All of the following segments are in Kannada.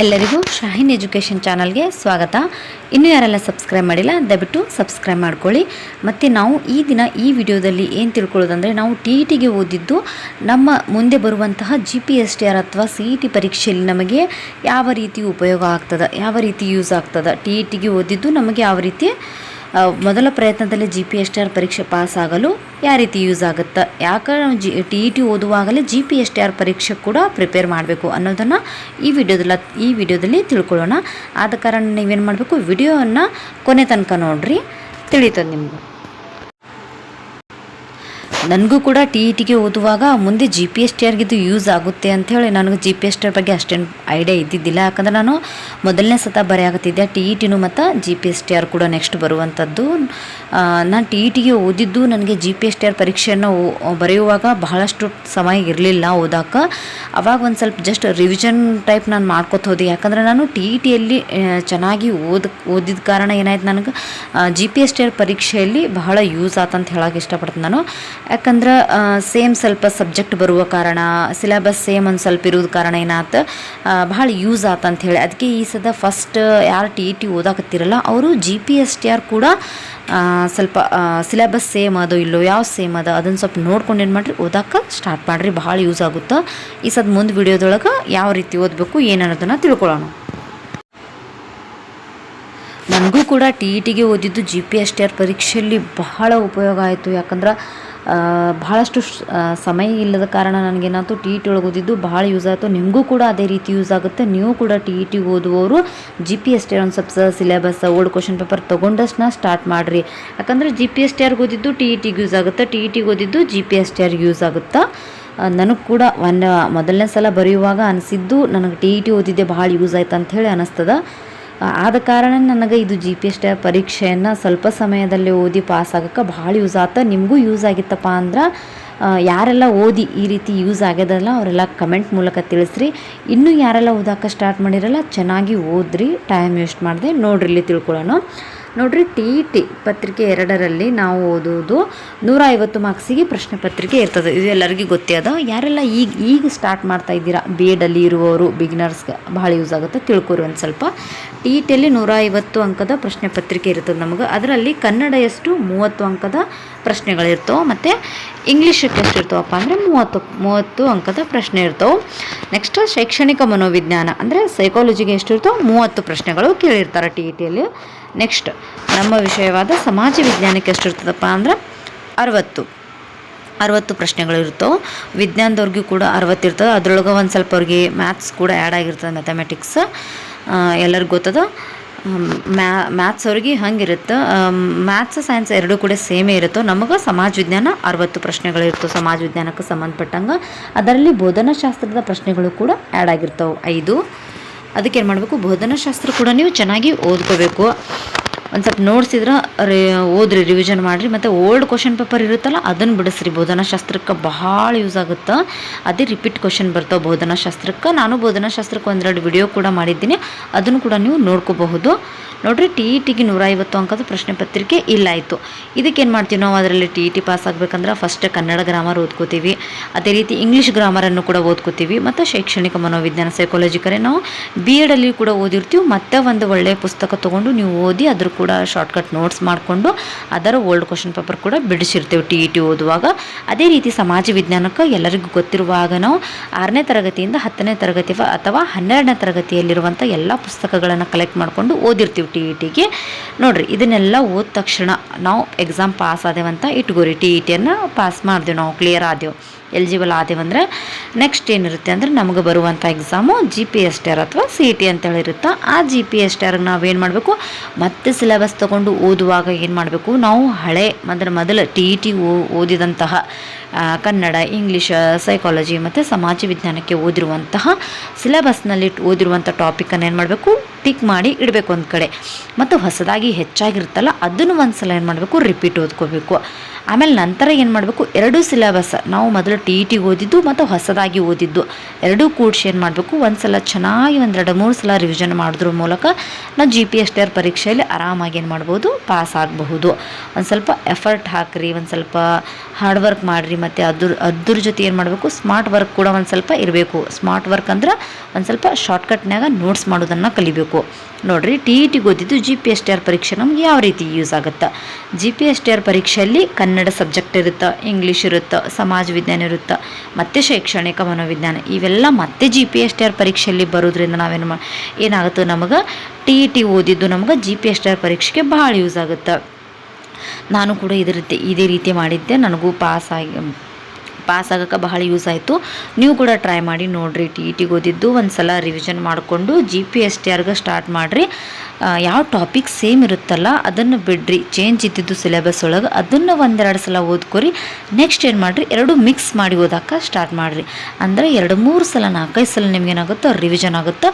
ಎಲ್ಲರಿಗೂ ಶಾಹಿನ್ ಎಜುಕೇಷನ್ ಚಾನಲ್ಗೆ ಸ್ವಾಗತ. ಇನ್ನೂ ಯಾರೆಲ್ಲ ಸಬ್ಸ್ಕ್ರೈಬ್ ಮಾಡಿಲ್ಲ, ದಯವಿಟ್ಟು ಸಬ್ಸ್ಕ್ರೈಬ್ ಮಾಡ್ಕೊಳ್ಳಿ. ಮತ್ತು ನಾವು ಈ ದಿನ ಈ ವಿಡಿಯೋದಲ್ಲಿ ಏನು ತಿಳ್ಕೊಳ್ಳೋದಂದರೆ, ನಾವು ಟಿ ಇ ಟಿಗೆ ಓದಿದ್ದು ನಮ್ಮ ಮುಂದೆ ಬರುವಂತಹ G P S T R ಅಥವಾ ಸಿ ಇ ಟಿ ಪರೀಕ್ಷೆಯಲ್ಲಿ ನಮಗೆ ಯಾವ ರೀತಿ ಉಪಯೋಗ ಆಗ್ತದೆ, ಯಾವ ರೀತಿ ಯೂಸ್ ಆಗ್ತದೆ ಟಿ ಇ ಟಿಗೆ ಓದಿದ್ದು ನಮಗೆ ಯಾವ ರೀತಿ ಮೊದಲ ಪ್ರಯತ್ನದಲ್ಲಿ G P S T R ಪರೀಕ್ಷೆ ಪಾಸ್ ಆಗಲು ಯಾವ ರೀತಿ ಯೂಸ್ ಆಗುತ್ತೆ? ಯಾಕೆ G T E T ಓದುವಾಗಲೇ G P S T R ಪರೀಕ್ಷೆ ಕೂಡ ಪ್ರಿಪೇರ್ ಮಾಡಬೇಕು ಅನ್ನೋದನ್ನು ಈ ವಿಡಿಯೋದಲ್ಲಿ ಈ ವಿಡಿಯೋದಲ್ಲಿ ತಿಳ್ಕೊಳ್ಳೋಣ. ಆದ ಕಾರಣ ನೀವೇನು ಮಾಡಬೇಕು? ವಿಡಿಯೋವನ್ನು ಕೊನೆ ತನಕ ನೋಡಿರಿ. ತಿಳಿತದೆ ನಿಮ್ಗೆ. ನನಗೂ ಕೂಡ ಟಿ ಇ ಟಿಗೆ ಓದುವಾಗ ಮುಂದೆ ಜಿ ಪಿ ಎಸ್ ಟಿ ಆರ್ಗಿದ್ದು ಯೂಸ್ ಆಗುತ್ತೆ ಅಂತ ಹೇಳಿ ನನಗೆ G P S T R ಬಗ್ಗೆ ಅಷ್ಟೇನು ಐಡಿಯಾ ಇದ್ದಿದ್ದಿಲ್ಲ. ಯಾಕಂದ್ರೆ ನಾನು ಮೊದಲನೇ ಸತ ಬರೆಯಾಗುತ್ತಿದ್ದೆ ಟಿ ಇ ಟಿನು ಮತ್ತು G P S T R ಕೂಡ ನೆಕ್ಸ್ಟ್ ಬರುವಂಥದ್ದು ನಾನು ಟಿ ಇ ಟಿಗೆ ಓದಿದ್ದು ನನಗೆ G P S T R ಪರೀಕ್ಷೆಯನ್ನು ಬರೆಯುವಾಗ ಬಹಳಷ್ಟು ಸಮಯ ಇರಲಿಲ್ಲ ಓದಾಕ. ಅವಾಗ ಒಂದು ಸ್ವಲ್ಪ ಜಸ್ಟ್ ರಿವಿಷನ್ ಟೈಪ್ ನಾನು ಮಾಡ್ಕೊತ ಹೋದೆ. ಯಾಕಂದ್ರೆ ನಾನು ಟಿ ಇ ಟಿಯಲ್ಲಿ ಚೆನ್ನಾಗಿ ಓದ್, ಓದಿದ ಕಾರಣ ಏನಾಯ್ತು ನನಗೆ G P S T R ಪರೀಕ್ಷೆಯಲ್ಲಿ ಬಹಳ ಯೂಸ್ ಆತಂತ ಹೇಳೋಕೆ ಇಷ್ಟಪಡ್ತೀನಿ ನಾನು. ಯಾಕಂದ್ರೆ ಸೇಮ್ ಸ್ವಲ್ಪ ಸಬ್ಜೆಕ್ಟ್ ಬರುವ ಕಾರಣ ಸಿಲೆಬಸ್ ಸೇಮ್ ಒಂದು ಸ್ವಲ್ಪ ಇರೋದು ಕಾರಣ ಏನಾಯ್ತು ಭಾಳ ಯೂಸ್ ಆತ ಅಂತ ಹೇಳಿ. ಅದಕ್ಕೆ ಈ ಸದ ಫಸ್ಟ್ ಯಾರು ಟಿ ಇ ಟಿ ಓದಾಕತ್ತಿರಲ್ಲ, ಅವರು G P S T R ಕೂಡ ಸ್ವಲ್ಪ ಸಿಲೆಬಸ್ ಸೇಮ್ ಅದು ಇಲ್ಲೋ, ಯಾವ ಸೇಮ್ ಅದ ಅದನ್ನು ಸ್ವಲ್ಪ ನೋಡ್ಕೊಂಡು ಏನು ಮಾಡಿರಿ, ಓದಾಕ ಸ್ಟಾರ್ಟ್ ಮಾಡಿರಿ, ಭಾಳ ಯೂಸ್ ಆಗುತ್ತೆ. ಈ ಸದ ಮುಂದೆ ವಿಡಿಯೋದೊಳಗೆ ಯಾವ ರೀತಿ ಓದಬೇಕು, ಏನು ತಿಳ್ಕೊಳ್ಳೋಣ ನನಗೂ ಕೂಡ ಟಿ ಇ ಟಿಗೆ ಓದಿದ್ದು G P S T R ಪರೀಕ್ಷೆಯಲ್ಲಿ ಬಹಳ ಉಪಯೋಗ ಆಯಿತು. ಯಾಕಂದ್ರೆ ಬಹಳಷ್ಟು ಸಮಯ ಇಲ್ಲದ ಕಾರಣ ನನಗೇನಾಯ್ತು ಟಿ ಇ ಟಿ ಒಳಗೆ ಓದಿದ್ದು ಭಾಳ ಯೂಸ್ ಆಯಿತು. ನಿಮಗೂ ಕೂಡ ಅದೇ ರೀತಿ ಯೂಸ್ ಆಗುತ್ತೆ. ನೀವು ಕೂಡ ಟಿ ಇ ಟಿ ಓದುವವರು ಜಿ ಪಿ ಎಸ್ ಟಿ ಒಂದು ಸ್ವಲ್ಪ ಸಿಲೆಬಸ್ ಓಲ್ಡ್ ಕ್ವಶನ್ ಪೇಪರ್ ತೊಗೊಂಡಷ್ಟನ್ನ ಸ್ಟಾರ್ಟ್ ಮಾಡಿರಿ. ಯಾಕಂದರೆ ಜಿ ಪಿ ಎಸ್ ಟಿ ಆರ್ಗೆ ಓದಿದ್ದು ಟಿ ಇ ಟಿಗೆ ಯೂಸ್ ಆಗುತ್ತೆ. ಟಿ ಇ ಟಿಗೆ ಓದಿದ್ದು ಜಿ ಪಿ ಎಸ್ ಟಿ ಆರ್ಗೆ ಯೂಸ್ ಆಗುತ್ತಾ? ನನಗೆ ಕೂಡ ಒಂದು ಮೊದಲನೇ ಸಲ ಬರೆಯುವಾಗ ಅನಿಸಿದ್ದು ನನಗೆ ಟಿ ಇ ಟಿ ಓದಿದ್ದೆ ಭಾಳ ಯೂಸ್ ಆಯ್ತು ಅಂತ ಹೇಳಿ ಅನಿಸ್ತದ. ಆದ ಕಾರಣ ನನಗೆ ಇದು ಜಿ ಪಿ ಎಸ್ ಪರೀಕ್ಷೆಯನ್ನು ಸ್ವಲ್ಪ ಸಮಯದಲ್ಲಿ ಓದಿ ಪಾಸ್ ಆಗೋಕ್ಕೆ ಭಾಳ ಯೂಸ್ ಆತ. ನಿಮಗೂ ಯೂಸ್ ಆಗಿತ್ತಪ್ಪ ಅಂದ್ರೆ ಯಾರೆಲ್ಲ ಓದಿ ಈ ರೀತಿ ಯೂಸ್ ಆಗ್ಯದಲ್ಲ ಅವರೆಲ್ಲ ಕಮೆಂಟ್ ಮೂಲಕ ತಿಳಿಸ್ರಿ. ಇನ್ನೂ ಯಾರೆಲ್ಲ ಓದಾಕ ಸ್ಟಾರ್ಟ್ ಮಾಡಿರಲ್ಲ, ಚೆನ್ನಾಗಿ ಓದ್ರಿ ಟೈಮ್ ವೇಸ್ಟ್ ಮಾಡಿದೆ ನೋಡ್ರಿ ಇಲ್ಲಿ ತಿಳ್ಕೊಳ್ಳೋಣ. ನೋಡ್ರಿ ಟಿ ಇ ಟಿ ಪತ್ರಿಕೆ ಎರಡರಲ್ಲಿ ನಾವು ಓದುವುದು ನೂರ ಐವತ್ತು ಮಾರ್ಕ್ಸಿಗೆ ಪ್ರಶ್ನೆ ಪತ್ರಿಕೆ ಇರ್ತದೆ. ಇದು ಎಲ್ಲರಿಗೂ ಗೊತ್ತೇ ಅದ ಯಾರೆಲ್ಲ ಈಗ ಈಗ ಸ್ಟಾರ್ಟ್ ಮಾಡ್ತಾ ಇದ್ದೀರಾ? ಬಿ ಎಡಲ್ಲಿ ಇರುವವರು ಬಿಗಿನರ್ಸ್ಗೆ ಭಾಳ ಯೂಸ್ ಆಗುತ್ತೆ. ತಿಳ್ಕೊರಿ ಒಂದು ಸ್ವಲ್ಪ. ಟಿ ಇ ಟಿಯಲ್ಲಿ ನೂರ ಐವತ್ತು ಅಂಕದ ಪ್ರಶ್ನೆ ಪತ್ರಿಕೆ ಇರ್ತದೆ ನಮಗೆ. ಅದರಲ್ಲಿ ಕನ್ನಡ ಎಷ್ಟು? ಮೂವತ್ತು ಅಂಕದ ಪ್ರಶ್ನೆಗಳಿರ್ತವೆ. ಮತ್ತು ಇಂಗ್ಲೀಷಕ್ಕೆ ಎಷ್ಟು ಇರ್ತಾವಪ್ಪ ಅಂದರೆ ಮೂವತ್ತು ಮೂವತ್ತು ಅಂಕದ ಪ್ರಶ್ನೆ ಇರ್ತವೆ. ನೆಕ್ಸ್ಟ್ ಶೈಕ್ಷಣಿಕ ಮನೋವಿಜ್ಞಾನ ಅಂದರೆ ಸೈಕಾಲಜಿಗೆ ಎಷ್ಟು ಇರ್ತವೆ? ಮೂವತ್ತು ಪ್ರಶ್ನೆಗಳು ಕೇಳಿರ್ತಾರೆ ಟಿ ಇ ಟಿಯಲ್ಲಿ ನೆಕ್ಸ್ಟ್ ನಮ್ಮ ವಿಷಯವಾದ ಸಮಾಜ ವಿಜ್ಞಾನಕ್ಕೆ ಎಷ್ಟು ಇರ್ತದಪ್ಪ ಅಂದ್ರೆ ಅರವತ್ತು. ಅರವತ್ತು ಪ್ರಶ್ನೆಗಳು ಇರ್ತವೆ. ವಿಜ್ಞಾನದವ್ರಿಗೂ ಕೂಡ ಅರವತ್ತು ಇರ್ತದೆ. ಅದ್ರೊಳಗೆ ಒಂದು ಸ್ವಲ್ಪ ಅವ್ರಿಗೆ ಮ್ಯಾಥ್ಸ್ ಕೂಡ ಆ್ಯಡ್ ಆಗಿರ್ತದೆ ಮ್ಯಾಥಮೆಟಿಕ್ಸ್ ಎಲ್ಲರಿಗೂ ಗೊತ್ತದ? ಮ್ಯಾ, ಮ್ಯಾಥ್ಸ್ ಅವ್ರಿಗೆ ಹಂಗಿರುತ್ತೆ. ಮ್ಯಾಥ್ಸ್, ಸೈನ್ಸ್ ಎರಡೂ ಕೂಡ ಸೇಮೇ ಇರುತ್ತೆ? ನಮಗೆ ಸಮಾಜ ವಿಜ್ಞಾನ ಅರವತ್ತು ಪ್ರಶ್ನೆಗಳು ಇರ್ತವೆ ಸಮಾಜ ವಿಜ್ಞಾನಕ್ಕೆ ಸಂಬಂಧಪಟ್ಟಂಗೆ. ಅದರಲ್ಲಿ ಬೋಧನಾಶಾಸ್ತ್ರದ ಪ್ರಶ್ನೆಗಳು ಕೂಡ ಆ್ಯಡ್ ಆಗಿರ್ತವೆ. ಐದು. ಅದಕ್ಕೆ ಏನು ಮಾಡಬೇಕು? ಬೋಧನಾಶಾಸ್ತ್ರ ಕೂಡ ನೀವು ಚೆನ್ನಾಗಿ ಓದ್ಕೋಬೇಕು. ಒಂದು ಸ್ವಲ್ಪ ನೋಡ್ಸಿದ್ರೆ ರೇ, ಓದ್ರಿ ರಿವಿಷನ್ ಮಾಡಿರಿ, ಮತ್ತು ಓಲ್ಡ್ ಕ್ವಶನ್ ಪೇಪರ್ ಇರುತ್ತಲ್ಲ ಅದನ್ನು ಬಿಡಿಸ್ರಿ. ಬೋಧನಾಶಾಸ್ತ್ರಕ್ಕೆ ಬಹಳ ಯೂಸ್ ಆಗುತ್ತೆ. ಅದೇ ರಿಪೀಟ್ ಕ್ವಶನ್ ಬರ್ತಾವೆ ಬೋಧನಾಶಾಸ್ತ್ರಕ್ಕೆ ನಾನು ಬೋಧನಾಶಾಸ್ತ್ರಕ್ಕೆ ಒಂದೆರಡು ವಿಡಿಯೋ ಕೂಡ ಮಾಡಿದ್ದೀನಿ. ಅದನ್ನು ಕೂಡ ನೀವು ನೋಡ್ಕೋಬಹುದು. ನೋಡ್ರಿ ಟಿ ಇ ಟಿಗೆ ನೂರ ಐವತ್ತು ಅಂಕದ ಪ್ರಶ್ನೆ ಪತ್ರಿಕೆ ಇಲ್ಲಾಯಿತು ಇದಕ್ಕೇನು ಮಾಡ್ತೀವಿ ನಾವು? ಅದರಲ್ಲಿ ಟಿ ಇ ಟಿ ಪಾಸ್ ಆಗಬೇಕಂದ್ರೆ ಫಸ್ಟ್ ಕನ್ನಡ ಗ್ರಾಮರ್ ಓದ್ಕೋತೀವಿ. ಅದೇ ರೀತಿ ಇಂಗ್ಲೀಷ್ ಗ್ರಾಮರನ್ನು ಕೂಡ ಓದ್ಕೋತೀವಿ. ಮತ್ತು ಶೈಕ್ಷಣಿಕ ಮನೋವಿಜ್ಞಾನ ಸೈಕಾಲಜಿ ಕರೆ ನಾವು ಬಿ ಎಡಲ್ಲಿ ಕೂಡ ಓದಿರ್ತೀವಿ. ಮತ್ತೆ ಒಂದು ಒಳ್ಳೆಯ ಪುಸ್ತಕ ತೊಗೊಂಡು ನೀವು ಓದಿ ಅದ್ರ ಕೂಡ ಶಾರ್ಟ್ಕಟ್ ನೋಟ್ಸ್ ಮಾಡಿಕೊಂಡು ಅದರ ಓಲ್ಡ್ ಕ್ವಶನ್ ಪೇಪರ್ ಕೂಡ ಬಿಡಿಸಿರ್ತೇವೆ ಟಿ ಇ ಟಿ ಓದುವಾಗ. ಅದೇ ರೀತಿ ಸಮಾಜ ವಿಜ್ಞಾನಕ್ಕೆ ಎಲ್ಲರಿಗೂ ಗೊತ್ತಿರುವಾಗ ನಾವು ಆರನೇ ತರಗತಿಯಿಂದ ಹತ್ತನೇ ತರಗತಿ ಅಥವಾ ಹನ್ನೆರಡನೇ ತರಗತಿಯಲ್ಲಿರುವಂಥ ಎಲ್ಲ ಪುಸ್ತಕಗಳನ್ನು ಕಲೆಕ್ಟ್ ಮಾಡಿಕೊಂಡು ಓದಿರ್ತೀವಿ. ಟಿ ಇ ಟಿಗೆ ನೋಡಿರಿ, ಇದನ್ನೆಲ್ಲ ಓದ ತಕ್ಷಣ ನಾವು ಎಕ್ಸಾಮ್ ಪಾಸ್ ಆದೇವಂತ ಇಟ್ಕೋರಿ. ಟಿ ಇ ಟಿಯನ್ನು ಪಾಸ್ ಮಾಡಿದೆವು ನಾವು ಕ್ಲಿಯರ್ ಆದೆವು. ಎಲಿಜಿಬಲ್ ಆದೇವಂದ್ರೆ ನೆಕ್ಸ್ಟ್ ಏನಿರುತ್ತೆ ಅಂದರೆ ನಮಗೆ ಬರುವಂಥ exam G P S T R ಅಥವಾ ಸಿ ಇ ಟಿ ಅಂತೇಳಿ ಇರುತ್ತೆ, ಆ ಜಿ ಪಿ ಎಸ್ ಟಿ ಆರ್ಗೆ ಏನು ಮಾಡಬೇಕು? ಮತ್ತೆ ಸಿಲೆಬಸ್ ತೊಗೊಂಡು ಓದುವಾಗ ಏನು ಮಾಡಬೇಕು? ನಾವು ಹಳೆ, ಅಂದರೆ ಮೊದಲು ಟಿ ಇ ಟಿ ಓದಿದಂತಹ ಕನ್ನಡ, ಇಂಗ್ಲೀಷ್ ಸೈಕಾಲಜಿ ಮತ್ತು ಸಮಾಜ ವಿಜ್ಞಾನಕ್ಕೆ ಓದಿರುವಂತಹ ಸಿಲೆಬಸ್ನಲ್ಲಿ ಓದಿರುವಂಥ ಟಾಪಿಕನ್ನು ಏನು ಮಾಡಬೇಕು? ಟಿಕ್ ಮಾಡಿ ಇಡಬೇಕು ಒಂದು ಕಡೆ. ಮತ್ತು ಹೊಸದಾಗಿ ಹೆಚ್ಚಾಗಿರುತ್ತಲ್ಲ, ಅದನ್ನು ಒಂದು ಸಲ ಏನು ಮಾಡಬೇಕು? ರಿಪೀಟ್ ಓದ್ಕೋಬೇಕು. ಆಮೇಲೆ ನಂತರ ಏನು ಮಾಡಬೇಕು? ಎರಡೂ ಸಿಲೆಬಸ್ ನಾವು ಮೊದಲು ಟಿ ಇ ಟಿಗೆ ಓದಿದ್ದು ಮತ್ತು ಹೊಸದಾಗಿ ಓದಿದ್ದು. ಎರಡೂ ಕೂಡಿಸಿ ಏನು ಮಾಡಬೇಕು? ಒಂದು ಸಲ ಚೆನ್ನಾಗಿ ಒಂದೆರಡು ಮೂರು ಸಲ ರಿವಿಷನ್ ಮಾಡಿದ್ರ ಮೂಲಕ ನಾವು G P S T R ಪರೀಕ್ಷೆಯಲ್ಲಿ ಆರಾಮಾಗಿ ಏನು ಮಾಡ್ಬೋದು? ಪಾಸ್ ಆಗಬಹುದು. ಒಂದು ಸ್ವಲ್ಪ ಎಫರ್ಟ್ ಹಾಕಿರಿ, ಒಂದು ಸ್ವಲ್ಪ ಹಾರ್ಡ್ ವರ್ಕ್ ಮಾಡಿರಿ ಮತ್ತು ಅದ್ರ ಅದ್ರ ಜೊತೆ ಏನು ಮಾಡಬೇಕು? ಸ್ಮಾರ್ಟ್ ವರ್ಕ್ ಕೂಡ ಒಂದು ಸ್ವಲ್ಪ ಇರಬೇಕು. ಸ್ಮಾರ್ಟ್ ವರ್ಕ್ ಅಂದ್ರೆ ಒಂದು ಸ್ವಲ್ಪ ಶಾರ್ಟ್ಕಟ್ನಾಗ ನೋಟ್ಸ್ ಮಾಡೋದನ್ನು ಕಲಿಬೇಕು. ನೋಡಿರಿ ಟಿ ಇ ಟಿಗೆ ಓದಿದ್ದು G P S T R ಪರೀಕ್ಷೆ ನಮ್ಗೆ ಯಾವ ರೀತಿ ಯೂಸ್ ಆಗುತ್ತೆ? G P S T R ಪರೀಕ್ಷೆಯಲ್ಲಿ ಕನ್ನಡ ಸಬ್ಜೆಕ್ಟ್ ಇರುತ್ತೆ ಇಂಗ್ಲೀಷ್ ಇರುತ್ತೆ, ಸಮಾಜ ವಿಜ್ಞಾನ ಇರುತ್ತೆ, ಮತ್ತು ಶೈಕ್ಷಣಿಕ ಮನೋವಿಜ್ಞಾನ, ಇವೆಲ್ಲ ಮತ್ತೆ G P S T R ಪರೀಕ್ಷೆಯಲ್ಲಿ ಬರೋದ್ರಿಂದ ನಾವೇನು ಮಾ, ಏನಾಗುತ್ತೆ ನಮಗೆ? ಟಿ ಇ ಟಿ ಓದಿದ್ದು ನಮ್ಗೆ G P S T R ಪರೀಕ್ಷೆಗೆ ಭಾಳ ಯೂಸ್ ಆಗುತ್ತೆ. ನಾನು ಕೂಡ ಇದೇ ರೀತಿ ಇದೇ ರೀತಿ ಮಾಡಿದ್ದೆ. ನನಗೂ ಪಾಸ್ ಆಗಿ ಪಾಸ್ ಆಗೋಕ್ಕೆ ಬಹಳ ಯೂಸ್ ಆಯಿತು. ನೀವು ಕೂಡ ಟ್ರೈ ಮಾಡಿ ನೋಡಿರಿ ಟಿ ಇ ಟಿಗೆ ಓದಿದ್ದು. ಒಂದು ಸಲ ರಿವಿಷನ್ ಮಾಡಿಕೊಂಡು ಜಿ ಪಿ ಎಸ್ ಟಿ ಆರ್ಗೆ ಸ್ಟಾರ್ಟ್ ಮಾಡಿರಿ. ಯಾವ ಟಾಪಿಕ್ ಸೇಮ್ ಇರುತ್ತಲ್ಲ, ಅದನ್ನು ಬಿಡ್ರಿ. ಚೇಂಜ್ ಇದ್ದಿದ್ದು ಸಿಲೆಬಸ್ ಒಳಗೆ. ಅದನ್ನು ಒಂದೆರಡು ಸಲ ಓದ್ಕೊರಿ. ನೆಕ್ಸ್ಟ್ ಏನು ಮಾಡಿರಿ? ಎರಡು ಮಿಕ್ಸ್ ಮಾಡಿ ಓದಕ್ಕೆ ಸ್ಟಾರ್ಟ್ ಮಾಡಿರಿ. ಅಂದರೆ ಎರಡು ಮೂರು ಸಲ, ನಾಲ್ಕೈದು ಸಲ ನಿಮಗೇನಾಗುತ್ತೋ ರಿವಿಷನ್ ಆಗುತ್ತೋ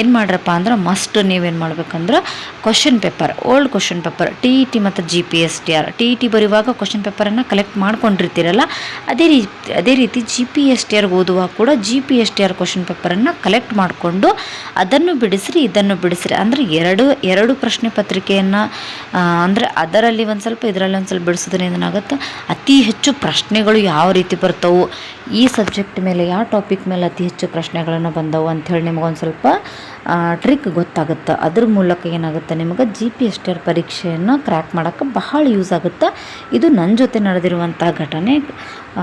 ಏನು ಮಾಡ್ರಪ್ಪ ಅಂದ್ರೆ ಮಸ್ಟ್ ನೀವೇನು ಮಾಡ್ಬೇಕಂದ್ರೆ question paper old question paper T E T ಮತ್ತು G P S T R T E T ಬರೆಯುವಾಗ ಕ್ವಶನ್ ಪೇಪರನ್ನು ಕಲೆಕ್ಟ್ ಮಾಡ್ಕೊಂಡಿರ್ತೀರಲ್ಲ, ಅದೇ ರೀತಿ ಅದೇ ರೀತಿ ಜಿ ಪಿ ಎಸ್ ಟಿ ಆರ್ಗೆ ಓದುವಾಗ ಕೂಡ G P S T R question ಪೇಪರನ್ನು collect ಮಾಡಿಕೊಂಡು ಅದನ್ನು ಬಿಡಿಸ್ರಿ, ಇದನ್ನು ಬಿಡಿಸ್ರಿ. ಅಂದರೆ ಎರಡು ಎರಡು ಪ್ರಶ್ನೆ ಪತ್ರಿಕೆಯನ್ನು ಅಂದರೆ ಅದರಲ್ಲಿ ಒಂದು ಸ್ವಲ್ಪ, ಇದರಲ್ಲಿ ಒಂದು ಸ್ವಲ್ಪ ಬಿಡಿಸೋದ್ರಿಂದ ಏನಾಗುತ್ತೆ? ಅತಿ ಹೆಚ್ಚು ಪ್ರಶ್ನೆಗಳು ಯಾವ ರೀತಿ ಬರ್ತವೆ? ಈ ಸಬ್ಜೆಕ್ಟ್ ಮೇಲೆ, ಯಾವ ಟಾಪಿಕ್ ಮೇಲೆ ಅತಿ ಹೆಚ್ಚು ಪ್ರಶ್ನೆಗಳನ್ನು ಬಂದವು ಅಂಥೇಳಿ ನಿಮಗೊಂದು ಸ್ವಲ್ಪ ಟ್ರಿಕ್ ಗೊತ್ತಾಗುತ್ತೆ. ಅದ್ರ ಮೂಲಕ ಏನಾಗುತ್ತೆ ನಿಮಗೆ G P S T R ಪರೀಕ್ಷೆಯನ್ನು ಕ್ರ್ಯಾಕ್ ಮಾಡೋಕ್ಕೆ ಬಹಳ ಯೂಸ್ ಆಗುತ್ತೆ. ಇದು ನನ್ನ ಜೊತೆ ನಡೆದಿರುವಂಥ ಘಟನೆ,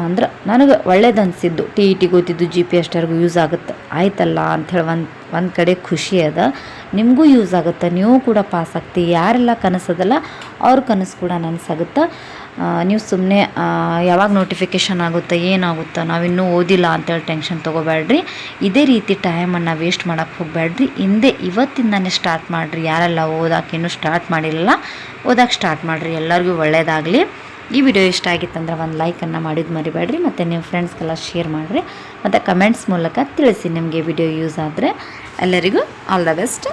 ಅಂದ್ರೆ ನನಗೆ ಒಳ್ಳೇದು ಅನಿಸಿದ್ದು. ಟಿ ಇ ಟಿ ಗೊತ್ತಿದ್ದು ಜಿ ಪಿ ಎಸ್ ಟಿ ಆರ್ಗೂ ಯೂಸ್ ಆಗುತ್ತೆ. ಆಯ್ತಲ್ಲ ಅಂಥೇಳಿ ಒಂದು ಒಂದು ಕಡೆ ಖುಷಿ ಅದ. ನಿಮಗೂ ಯೂಸ್ ಆಗುತ್ತೆ. ನೀವು ಕೂಡ ಪಾಸ್ ಆಗ್ತೀವಿ ಯಾರೆಲ್ಲ ಕನಸದಲ್ಲ, ಅವ್ರ ಕನಸು ಕೂಡ ನನಸಾಗುತ್ತೆ. ನೀವು ಸುಮ್ಮನೆ ಯಾವಾಗ ನೋಟಿಫಿಕೇಷನ್ ಆಗುತ್ತೆ, ಏನಾಗುತ್ತೆ, ನಾವಿನ್ನೂ ಓದಿಲ್ಲ ಅಂತೇಳಿ ಟೆನ್ಷನ್ ತೊಗೋಬೇಡ್ರಿ. ಇದೇ ರೀತಿ ಟೈಮನ್ನು ವೇಸ್ಟ್ ಮಾಡೋಕ್ಕೆ ಹೋಗಬೇಡ್ರಿ. ಹಿಂದೆ ಇವತ್ತಿಂದನೇ ಸ್ಟಾರ್ಟ್ ಮಾಡಿರಿ. ಯಾರೆಲ್ಲ ಓದೋಕೆ ಇನ್ನೂ ಸ್ಟಾರ್ಟ್ ಮಾಡಿಲ್ಲ ಓದಕ್ಕೆ ಸ್ಟಾರ್ಟ್ ಮಾಡಿರಿ. ಎಲ್ಲರಿಗೂ ಒಳ್ಳೆಯದಾಗಲಿ ಈ ವಿಡಿಯೋ ಇಷ್ಟ ಆಗಿತ್ತಂದ್ರೆ ಒಂದು ಲೈಕನ್ನು ಮಾಡಿದ್ದು ಮರಿಬೇಡ್ರಿ. ಮತ್ತು ನೀವು ಫ್ರೆಂಡ್ಸ್ಗೆಲ್ಲ ಶೇರ್ ಮಾಡಿರಿ. ಮತ್ತು ಕಮೆಂಟ್ಸ್ ಮೂಲಕ ತಿಳಿಸಿ ನಿಮಗೆ ವಿಡಿಯೋ ಯೂಸ್ ಆದರೆ. ಎಲ್ಲರಿಗೂ ಆಲ್ ದ ಬೆಸ್ಟ್